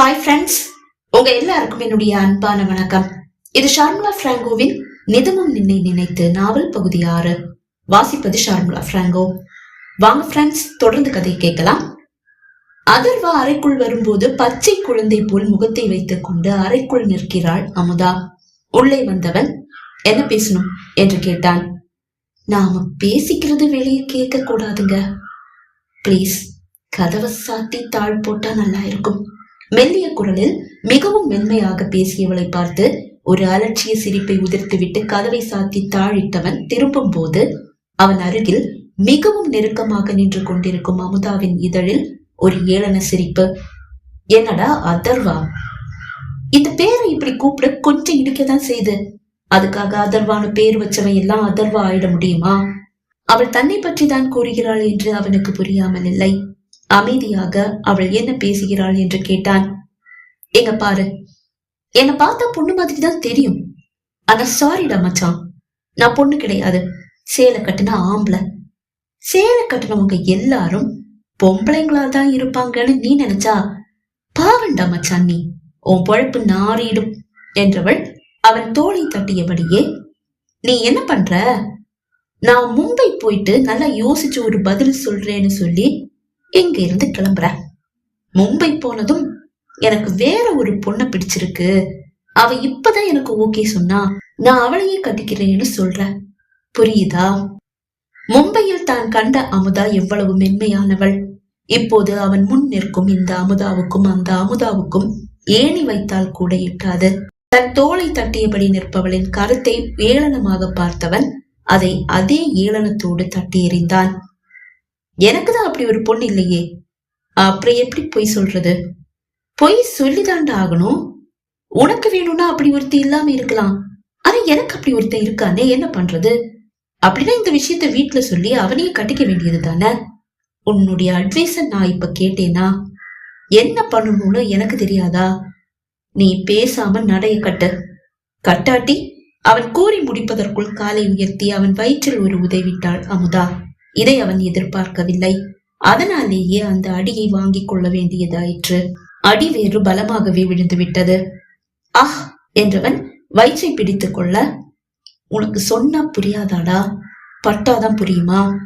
Hi friends உங்க எல்லாருக்கும் என்னுடைய அன்பான வணக்கம். இது ஷார்முலா பிராங்கோவின் நிதமும் நின்னை நினைத்து நாவல் பகுதி ஆறு. வாசிப்பது ஷார்முலா பிராங்கோ. வாங்க ஃப்ரெண்ட்ஸ் தொடர்ந்து கதை கேட்கலாம். அதர்வா அறைக்குள் வரும்போது பச்சை குழந்தை போல் முகத்தை வைத்துக் கொண்டு அறைக்குள் நிற்கிறாள் அமுதா. உள்ளே வந்தவன் என்ன பேசணும்? என்று கேட்டான். நாம பேசிக்கிறது வெளியே கேட்க கூடாதுங்க ப்ளீஸ் கதவை சாத்தி தாழ் போட்டா நல்லா இருக்கும். மெல்லிய குரலில் மிகவும் மென்மையாக பேசியவளை பார்த்து ஒரு அலட்சிய சிரிப்பை உதிர்த்துவிட்டு கதவை சாத்தி தாழிட்டவன் திரும்பும் போது அவன் அருகில் மிகவும் நெருக்கமாக நின்று கொண்டிருக்கும் அமுதாவின் இதழில் ஒரு ஏளன சிரிப்பு என்னடா அதர்வா? இந்த பேரை இப்படி கூப்பிட கொஞ்சம் இடிக்கதான் செய்து. அதுக்காக அதர்வான பேர் வச்சவன் எல்லாம் அதர்வா ஆயிட முடியுமா? அவள் தன்னை பற்றி தான் கூறுகிறாள் என்று அவனுக்கு புரியாமல் இல்லை. அமைதியாக அவள் என்ன பேசுகிறாள் என்று கேட்டான். எங்க பாரு. என்னை பார்த்தா பொண்ணு மாதிரி தான் தெரியும் ஆனா சாரிடா மச்சான். நான் பொண்ணு கிடையாது. சேலை கட்டுன ஆம்பளை. சேலை கட்டுனவங்க எல்லாரும் பொம்பளைங்களா தான் இருப்பாங்கன்னு நீ நினைச்சா? பாவண்டா மச்சான் நீ. உன் பொழப்பு நாறிடும். என்றவள் அவன் தோழி தட்டியபடியே நீ என்ன பண்ற? நான் மும்பை போயிட்டு நல்லா யோசிச்சு ஒரு பதில் சொல்றேன்னு சொல்லி இங்க இருந்து கிளம்புற. மும்பை போனதும் எனக்கு வேற ஒரு பொண்ணை பிடிச்சிருக்கு. அவ இப்பதான் எனக்கு ஓகே சொன்னா நான் அவளையே கட்டிக்கிறேன்னு சொல்ற. புரியுதா? மும்பையில் தான் கண்ட அமுதா எவ்வளவு மென்மையானவள். இப்போது அவன் முன் நிற்கும் இந்த அமுதாவுக்கும் அந்த அமுதாவுக்கும் ஏணி வைத்தால் கூட எட்டாது. தன் தோளை தட்டியபடி நிற்பவளின் கருத்தை ஏளனமாக பார்த்தவன் அதை அதே ஏளனத்தோடு தட்டி எறிந்தான். எனக்கு அப்படி ஒரு பொண்ணு இல்லையே. அப்புறம் எப்படி பொய் சொல்றது? பொய் சொல்லிதாண்டா ஆகணும். உனக்கு வேணும்னா அப்படி ஒருத்தி இல்லாம இருக்கலாம். ஆனா எனக்கு அப்படி ஒருத்த இருக்கானே என்ன பண்றது? அப்படின்னா இந்த விஷயத்த வீட்டுல சொல்லி அவனையும் கட்டிக்க வேண்டியது தானே உன்னுடைய அட்வைஸ நான் இப்ப கேட்டேனா? என்ன பண்ணணும்னு எனக்கு தெரியாதா? நீ பேசாம நடைய கட்டு. கட்டாட்டி அவன் கூறி முடிப்பதற்குள் காலை உயர்த்தி அவன் வயிற்றில் ஒரு உதவிட்டாள் அமுதா. இதை அவன் எதிர்பார்க்கவில்லை. அதனாலேயே அந்த அடியை வாங்கிக் கொள்ள வேண்டியதாயிற்று. அடி வேறு பலமாகவே விழுந்து விட்டது ஆஹ் என்றவன் வயிற்றை பிடித்துக் கொள்ள உனக்கு சொன்னா புரியாதாடா? பட்டாதான் புரியுமா?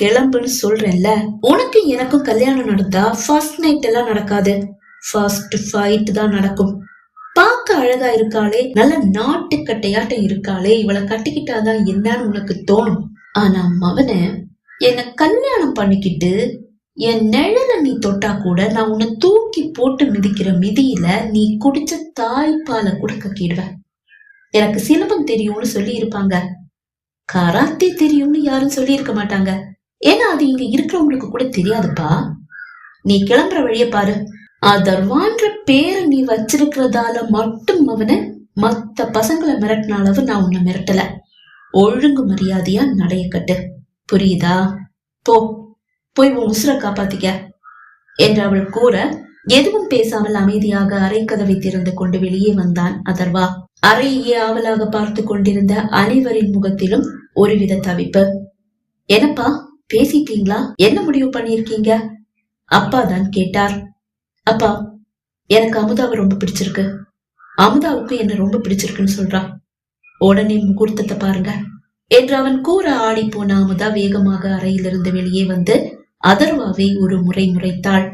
கிளம்புன்னு சொல்றேன்ல. உனக்கு எனக்கும் கல்யாணம் நடந்தா ஃபர்ஸ்ட் நைட் எல்லாம் நடக்காது. ஃபர்ஸ்ட் ஃபைட் தான் நடக்கும். பார்க்க அழகா இருக்காளே நல்ல நாட்டுக்கட்டையாட்டம் இருக்காளே இவளை கட்டிக்கிட்டாதான் என்னன்னு உனக்கு தோணும். ஆனா மவனை என்னை கல்யாணம் பண்ணிக்கிட்டு என் நிழல நீ தொட்டா கூட நான் உன்னை தூக்கி போட்டு மிதிக்கிற மிதியில நீ குடிச்ச தாய்ப்பாலை கூட கக்கிடுவேன். எனக்கு சிலம்பம் தெரியும்னு சொல்லி இருப்பாங்க கராத்தே தெரியும்னு யாரும் சொல்லி இருக்க மாட்டாங்க. ஏன்னா அது இங்க இருக்கிறவங்களுக்கு கூட தெரியாதுப்பா. நீ கிளம்புற வழிய பாரு. அதர்வான்ற பேரை நீ வச்சிருக்கிறதால மட்டும் அவனை மத்த பசங்களை மிரட்டின அளவு நான் உன்னை மிரட்டல. ஒழுங்கு மரியாதையா நடைய கட்டு. புரியுதா? போ போய் உன் உசுரை காப்பாத்திக்க என்று அவள் கூற எதுவும் பேசாமல் அமைதியாக அறை கதவை திறந்து கொண்டு வெளியே வந்தான் அதர்வா. அறையே ஆவலாக பார்த்து கொண்டிருந்த அனைவரின் முகத்திலும் ஒருவித தவிப்பு. என்னப்பா பேசிட்டீங்களா? என்ன முடிவு பண்ணிருக்கீங்க அப்பா தான் கேட்டார். அப்பா எனக்கு அமுதாவை ரொம்ப பிடிச்சிருக்கு. அமுதாவுக்கு என்ன ரொம்ப பிடிச்சிருக்குன்னு சொல்றா. உடனே முகூர்த்தத்தை பாருங்க. என்று அவன் கூற ஆடி போன அமுதா வேகமாக அறையிலிருந்து வெளியே வந்து அதர்வாவை ஒரு முறை முறைத்தாள்.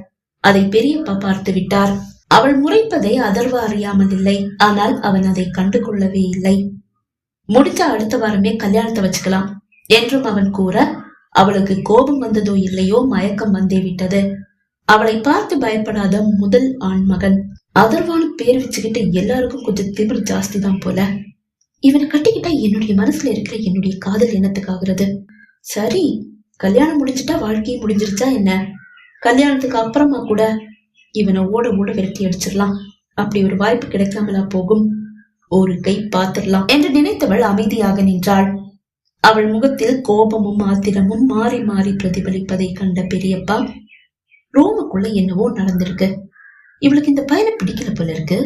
அதை பெரியப்பா பார்த்து விட்டார். அவள் முறைப்பதை அதர்வா அறியாமல் இல்லை ஆனால் அவன் அதை கண்டு கொள்ளவே இல்லை. முடிச்ச அடுத்த வாரமே கல்யாணத்தை வச்சுக்கலாம் என்றும் அவன் கூற அவளுக்கு கோபம் வந்ததோ இல்லையோ மயக்கம் வந்தே விட்டது. அவளை பார்த்து பயப்படாத முதல் ஆண் மகன் அதர்வான பேர் வச்சுக்கிட்டு எல்லாருக்கும் கொஞ்சம் திமிர் ஜாஸ்தி தான் போல. இவனை கட்டிக்கிட்டா என்னுடைய மனசுல இருக்கிற என்னுடைய காதல் என்னத்துக்காகிறது சரி கல்யாணம் முடிஞ்சிட்டா வாழ்க்கையை முடிஞ்சிருச்சா என்ன? கல்யாணத்துக்கு அப்புறமா கூட இவனை ஓட ஓட விரட்டி அடிச்சிடலாம். அப்படி ஒரு வாய்ப்பு கிடைக்காமலா போகும். ஒரு கை பார்த்திடலாம் என்று நினைத்தவள் அமைதியாக நின்றாள். அவள் முகத்தில் கோபமும் ஆத்திரமும் மாறி மாறி பிரதிபலிப்பதை கண்ட பெரியப்பா ரூமுக்குள்ள என்னவோ நடந்திருக்கு. இவளுக்கு இந்த பையனை பிடிக்கல போல இருக்கு.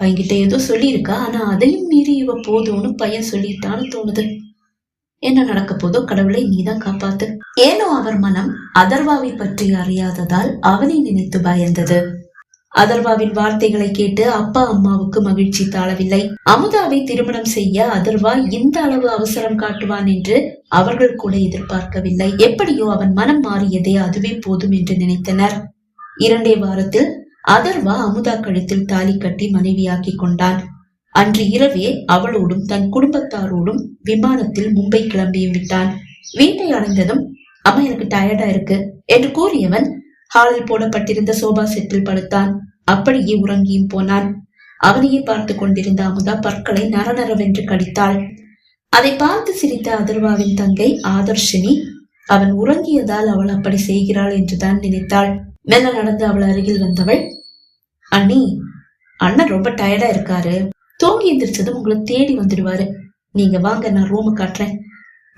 பையன்கிட்ட ஏதோ சொல்லியிருக்கா? ஆனா அதையும் மீறி இவ போதும்னு பையன் சொல்லிட்டான்னு தோணுது. என்ன நடக்க போதோ கடவுளை நீதான் காப்பாத்து. ஏனோ அவர் மனம் அதர்வாவை பற்றி அறியாததால் அவனை நினைத்து பயந்தது. அதர்வாவின் வார்த்தைகளை கேட்டு அப்பா அம்மாவுக்கு மகிழ்ச்சி தாழவில்லை. அமுதாவை திருமணம் செய்ய அதர்வா இந்த அளவு அவசரம் காட்டுவான் என்று அவர்கள் கூட எதிர்பார்க்கவில்லை. எப்படியோ அவன் மனம் மாறியதே அதுவே போதும் என்று நினைத்தனர். இரண்டே வாரத்தில் அதர்வா அமுதா கழுத்தில் தாலி கட்டி மனைவியாக்கி கொண்டான் அன்று இரவே அவளோடும் தன் குடும்பத்தாரோடும் விமானத்தில் மும்பை கிளம்பியும் விட்டான் வீட்டை அடைந்ததும் அம்மா எனக்கு டயர்டா இருக்கு என்று கூறியவன் ஹாலில் போடப்பட்டிருந்த சோபா செட்டில் படுத்தான். அப்படியே உறங்கியும் போனான். அவனையே பார்த்து கொண்டிருந்த அமுதா பற்களை நரநரவென்று கடித்தாள். அதை பார்த்து சிரித்த அதர்வாவின் தங்கை ஆதர்ஷினி அவன் உறங்கியதால் அவள் அப்படி செய்கிறாள் என்றுதான் நினைத்தாள். மெல்ல நடந்து அவள் அருகில் வந்தவள் அண்ணி அண்ணன் ரொம்ப டயர்டா இருக்காரு. தூங்கி எந்திரிச்சதும் உங்களை தேடி வந்துடுவாரு. நீங்க வாங்க நான் ரூமு காட்டுறேன்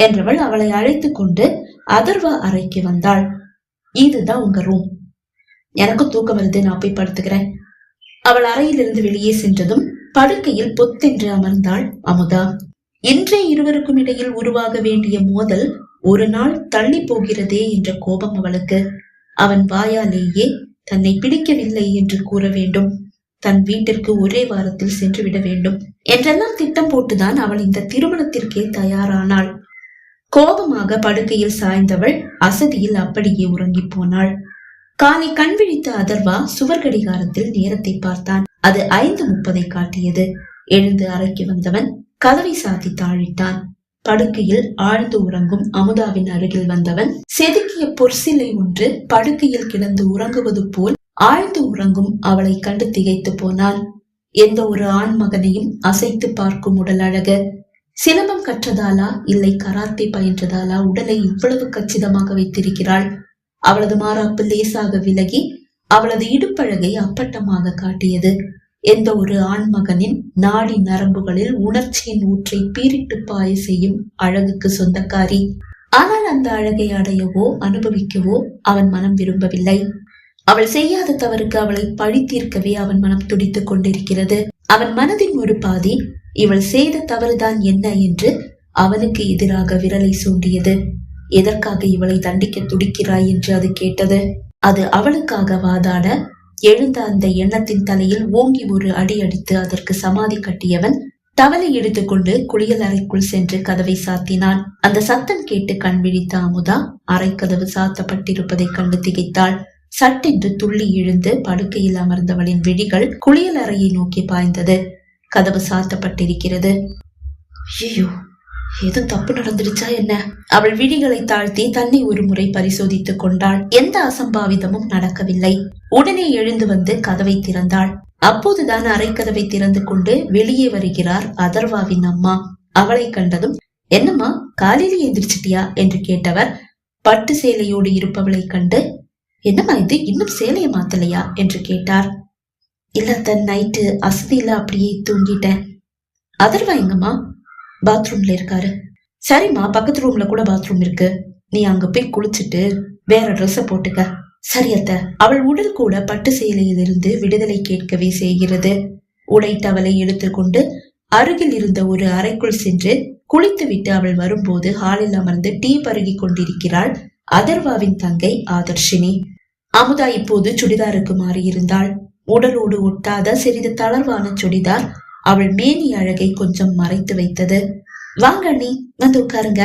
என்றவள் அவளை அழைத்து கொண்டு அதர்வா அறைக்கு வந்தாள். இதுதான் உங்க ரூம் எனக்கும் தூக்கம் வருது நான் போய் படுத்துக்கிறேன். அவள் அறையிலிருந்து வெளியே சென்றதும் படுக்கையில் பொத்தென்று அமர்ந்தாள் அமுதா. இன்றைய இருவருக்கும் இடையில் உருவாக வேண்டிய மோதல் ஒரு நாள் தள்ளி போகிறதே என்ற கோபம் அவளுக்கு. அவன் வாயாலேயே தன்னை பிடிக்கவில்லை என்று கூற வேண்டும். தன் வீட்டிற்கு ஒரே வாரத்தில் சென்று விட வேண்டும். என்றெல்லாம் திட்டம் போட்டுதான் அவள் இந்த திருமணத்திற்கே தயாரானாள். கோபமாக படுக்கையில் சாய்ந்தவள் அசதியில் அப்படியே உறங்கி போனாள். காலை கண் விழித்த அதர்வா சுவர் கடிகாரத்தில் நேரத்தை பார்த்தான். அது ஐந்து முப்பதை காட்டியது. எழுந்து அறைக்கு வந்தவன் கதவை சாத்தி தாழிட்டான். படுக்கையில் ஆழ்ந்து உறங்கும் அமுதாவின் அருகில் வந்தவன் செதுக்கிய பொற்சிலை ஒன்று படுக்கையில் கிடந்து உறங்குவது போல் ஆழ்ந்து உறங்கும் அவளை கண்டு திகைத்து போனான். எந்த ஒரு ஆண் மகனையும் அசைத்து பார்க்கும் உடல் அழகு. சிலம்பம் கற்றதாலா இல்லை கராத்தே பயின்றதாலா உடலை இவ்வளவு கச்சிதமாக வைத்திருக்கிறாள். அவளது மாறாப்பு லேசாக விலகி அவளது இடுப்பழகை அப்பட்டமாக காட்டியது. எந்த ஒரு ஆண்மகனின் நாடி நரம்புகளில் உணர்ச்சியின் ஊற்றை பீரிட்டு பாய செய்யும் அழகுக்கு சொந்தக்காரி. ஆனால் அந்த அழகை அடையவோ அனுபவிக்கவோ அவன் மனம் விரும்பவில்லை. அவள் செய்யாத தவறுக்கு அவளை பழி தீர்க்கவே அவன் மனம் துடித்துக் கொண்டிருக்கிறது. அவன் மனதின் ஒரு பாதி இவள் செய்த தவறுதான் என்ன? என்று அவனுக்கு எதிராக விரலை சூண்டியது. எதற்காக இவளை தண்டிக்க துடிக்கிறாய்? என்று அது கேட்டது. அது அவளுக்காக வாதாட எழுந்த அந்த எண்ணத்தின் தலையில் ஓங்கி ஒரு அடி அடித்து அதற்கு சமாதி கட்டியவன் தவளை எடுத்துக்கொண்டு குளியல் அறைக்குள் சென்று கதவை சாத்தினான். அந்த சத்தம் கேட்டு கண் விழித்த அமுதா அரைக்கதவு சாத்தப்பட்டிருப்பதை கண்டு திகைத்தாள். சட்டென்று துள்ளி எழுந்து படுக்கையில் அமர்ந்தவளின் விழிகள் குளியல் அறையை நோக்கி பாய்ந்தது. கதவு சாத்தப்பட்டிருக்கிறது. ஐயோ! ஏதும் தப்பு நடந்துடுச்சா என்ன? அவள் விழிகளை தாழ்த்தி தன்னை ஒரு முறை பரிசோதித்துக் கொண்டாள். எந்த அசம்பாவிதமும் நடக்கவில்லை. உடனே எழுந்து வந்து கதவை திறந்தாள். அப்போதுதான் அரைக்கதவை திறந்து கொண்டு வெளியே வருகிறார் அதர்வாவின் அம்மா. அவளை கண்டதும் என்னம்மா காலையில எந்திரிச்சிட்டியா? என்று கேட்டவர். பட்டு சேலையோடு இருப்பவளை கண்டு என்னம்மா இது? இன்னும் சேலையை மாத்தலையா? என்று கேட்டார். இல்ல தன் நைட்டு அசதியில அப்படியே தூங்கிட்டேன். அதர்வா எங்கம்மா? பாத்ரூம்ல இருக்காரு. சரிம்மா பக்கத்து ரூம்ல கூட பாத்ரூம் இருக்கு. நீ அங்க போய் குளிச்சுட்டு வேற ட்ரெஸ்ஸ போட்டுக்க. சரியத்த அவள் உடல் கூட பட்டு சேலையிலிருந்து விடுதலை கேட்கவே செய்கிறது. உடை டவலை எடுத்துக்கொண்டு அருகில் இருந்த ஒரு அறைக்குள் சென்று குளித்துவிட்டு அவள் வரும்போது ஹாலில் அமர்ந்து டீ பருகி கொண்டிருக்கிறாள் அதர்வாவின் தங்கை ஆதர்ஷினி. அமுதா இப்போது சுடிதாருக்கு மாறியிருந்தாள். உடலோடு ஒட்டாத சிறிது தளர்வான சுடிதார் அவள் மேனி அழகை கொஞ்சம் மறைத்து வைத்தது. வாங்க அண்ணி வந்து உட்காருங்க.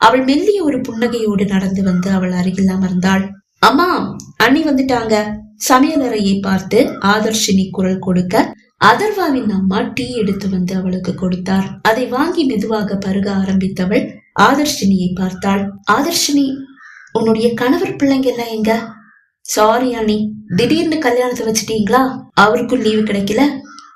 அவள் மெல்லிய ஒரு புன்னகையோடு நடந்து வந்து அவள் அருகில் அமர்ந்தாள். அம்மா அண்ணி வந்துட்டாங்க. சமையலறையை பார்த்து ஆதர்ஷினி குரல் கொடுக்க அதர்வாவின் அம்மா டீ எடுத்து வந்து அவளுக்கு கொடுத்தார். அதை வாங்கி மெதுவாக பருக ஆரம்பித்தவள் ஆதர்ஷினியை பார்த்தாள். ஆதர்ஷினி உன்னுடைய கணவர் பிள்ளைங்க எல்லாம் எங்க? சாரி அண்ணி திடீர்னு கல்யாணத்தை வச்சுட்டீங்களா? அவருக்கும் லீவு கிடைக்கல.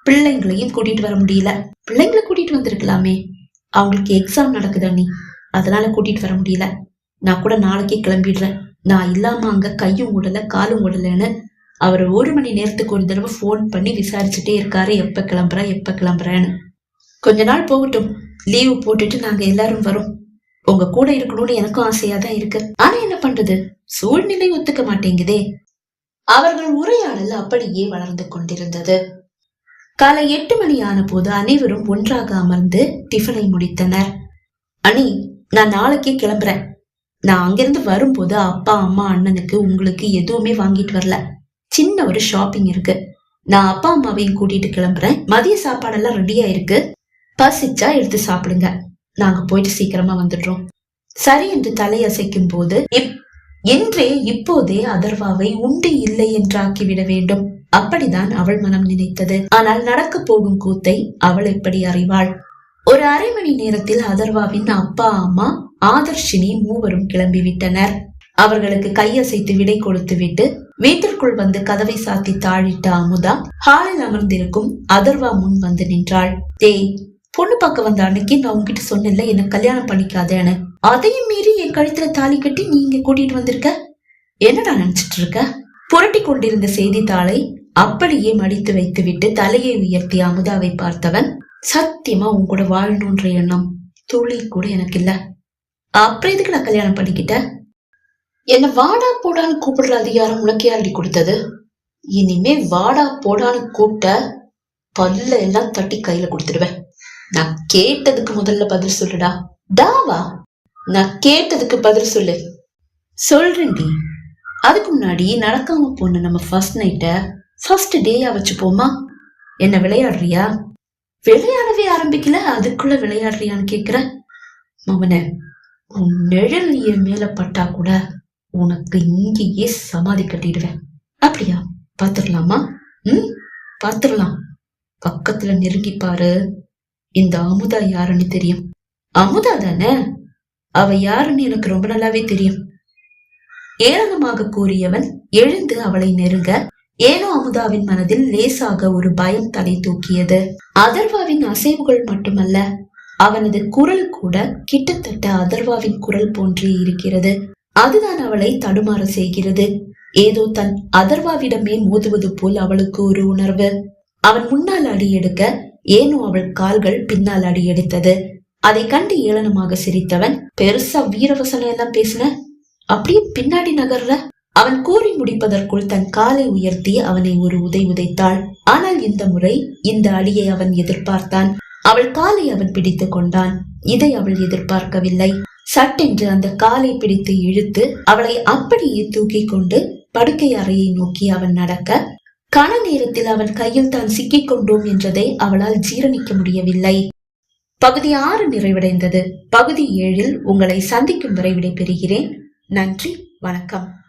பிள்ளைங்களையும் கூட்டிட்டு வர முடியல. பிள்ளைங்களை கூட்டிட்டு வந்திருக்கலாமே. அவங்களுக்கு எக்ஸாம் நடக்குது அண்ணி. அதனால கூட்டிட்டு வர முடியல. நான் கூட நாளைக்கே கிளம்பிடுறேன். நான் இல்லாம அங்க கையும் உடல காலும் உடலன்னு அவர் ஒரு மணி நேரத்துக்கு ஒரு தடவை ஃபோன் பண்ணி விசாரிச்சுட்டே இருக்காரு. எப்ப கிளம்புற எப்ப கிளம்புறேன்னு. கொஞ்ச நாள் போகட்டும். லீவு போட்டுட்டு நாங்க எல்லாரும் வரோம். உங்க கூட இருக்கணும்னு எனக்கும் ஆசையா தான் இருக்கு. ஆனா என்ன பண்றது? சூழ்நிலை ஒத்துக்க மாட்டேங்குதே. அவர்கள் உரையாடல் அப்படியே வளர்ந்து கொண்டிருந்தது. காலை எட்டு மணி ஆன போது அனைவரும் ஒன்றாக அமர்ந்து டிஃபனை முடித்தனர். அனி நான் நாளைக்கே கிளம்புறேன். நான் அங்கிருந்து வரும்போது அப்பா அம்மா அண்ணனுக்கு உங்களுக்கு எதுவுமே வாங்கிட்டு வரல. சின்ன ஒரு ஷாப்பிங் இருக்கு. நான் அப்பா அம்மாவையும் கூட்டிட்டு கிளம்புறேன். மதிய சாப்பாடெல்லாம் ரெடியா இருக்கு பசிச்சா எடுத்து சாப்பிடுங்க. நாங்க போயிட்டு சீக்கிரமா வந்துடுறோம். சரி என்று தலையசைக்கும் போது இப்- என்றே இப்போதே அதர்வாவை உண்டு இல்லை என்றாக்கிவிட வேண்டும். அப்படிதான் அவள் மனம் நினைத்தது. ஆனால் நடக்கப் போகும் கூத்தை அவள் எப்படி அறிவாள்? ஒரு அரை மணி நேரத்தில் அதர்வாவின் அப்பா அம்மா ஆதர்ஷினி மூவரும் கிளம்பிவிட்டனர் அவர்களுக்கு கையசைத்து விடை கொடுத்துவிட்டு வீட்டிற்குள் வந்து கதவை சாத்தி தாழிட்ட அமுதா ஹாலில் அமர்ந்திருக்கும் அதர்வா முன் வந்து நின்றாள். தேய் பொண்ணு பார்க்க வந்த அன்னைக்கு நான் உங்ககிட்ட சொன்னேன்ல என்ன கல்யாணம் பண்ணிக்காதேன்னு. அதையும் மீறி என் கழுத்துல தாலி கட்டி நீ இங்க கூட்டிட்டு வந்திருக்க? என்னடா நினைச்சிட்டு இருக்க? புரட்டி கொண்டிருந்த செய்தித்தாளை அப்படியே மடித்து வைத்துவிட்டு தலையை உயர்த்தி அமுதாவை பார்த்தவன் சத்தியமா உன் கூட வாழணுன்ற எண்ணம் துளி கூட எனக்கு இல்ல அப்புறம் எதுக்கு நான் கல்யாணம் பண்ணிக்கிட்ட? என்ன வாடா போடான்னு கூப்பிடுற அதிகாரம் உனக்கு யாரடி கொடுத்தது? இனிமே வாடா போடான்னு கூப்பிட்ட பல்ல எல்லாம் தட்டி கையில கொடுத்துடுவேன். நான் கேட்டதுக்கு முதல்ல பதில் சொல்லுடா. டாவா நான் கேட்டதுக்கு பதில் சொல்லு. சொல்றேன்டி. அதுக்கு முன்னாடி நடக்காம போன நம்ம ஃபர்ஸ்ட் நைட்ட ஃபர்ஸ்ட் டேயா வச்சுப்போமா? என்ன விளையாடுறியா? விளையாடவே ஆரம்பிக்கல. அதுக்குள்ள விளையாடுறியான்னு கேக்குற. மவனே உன் நிழல் என் மேல பட்டா கூட உனக்கு இங்கேயே சமாதி கட்டிடுவேன். அப்படியா? பாத்துடலாமா ம் பாத்துடலாம் பக்கத்துல நெருங்கி பாரு. இந்த அமுதா யாருன்னு தெரியும். அமுதா தானே? அவ யாருன்னு எனக்கு ரொம்ப நல்லாவே தெரியும். ஏளனமாக கூறியவன் எழுந்து அவளை நெருங்க. ஏனோ அமுதாவின் மனதில் லேசாக ஒரு பயம் தலை தூக்கியது. அதர்வாவின் அசைவுகள் மட்டுமல்ல அவனது குரல் கூட கிட்டத்தட்ட அதர்வாவின் குரல் போன்றே இருக்கிறது. அதுதான் அவளை தடுமாற செய்கிறது. ஏதோ தன் அதர்வாவிடமே மோதுவது போல் அவளுக்கு ஒரு உணர்வு. அவன் முன்னால் அடி எடுக்க ஏனோ அவள் கால்கள் பின்னால் அடி எடுத்தது. அதை கண்டு ஏளனமாக சிரித்தவன் பெருசா வீரவசனம் எல்லாம் பேசின? அப்படியே பின்னாடி நகர்ற அவன் கூறி முடிப்பதற்குள் தன் காலை உயர்த்தி அவனை ஒரு உதை உதைத்தாள். ஆனால் இந்த முறை இந்த அடியை அவன் எதிர்பார்த்தான். அவள் காலை அவன் பிடித்துக் கொண்டான். இதை அவள் எதிர்பார்க்கவில்லை. சட்டென்று அந்த காலை பிடித்து இழுத்து அவளை அப்படியே தூக்கி கொண்டு படுக்கை அறையை நோக்கி அவன் நடக்க கன நேரத்தில் அவன் கையில் தான் சிக்கிக் கொண்டோம் என்றதை அவளால் ஜீரணிக்க முடியவில்லை. பகுதி ஆறு நிறைவடைந்தது. பகுதி ஏழில் உங்களை சந்திக்கும் வரை விடைபெறுகிறேன். நன்றி வணக்கம்.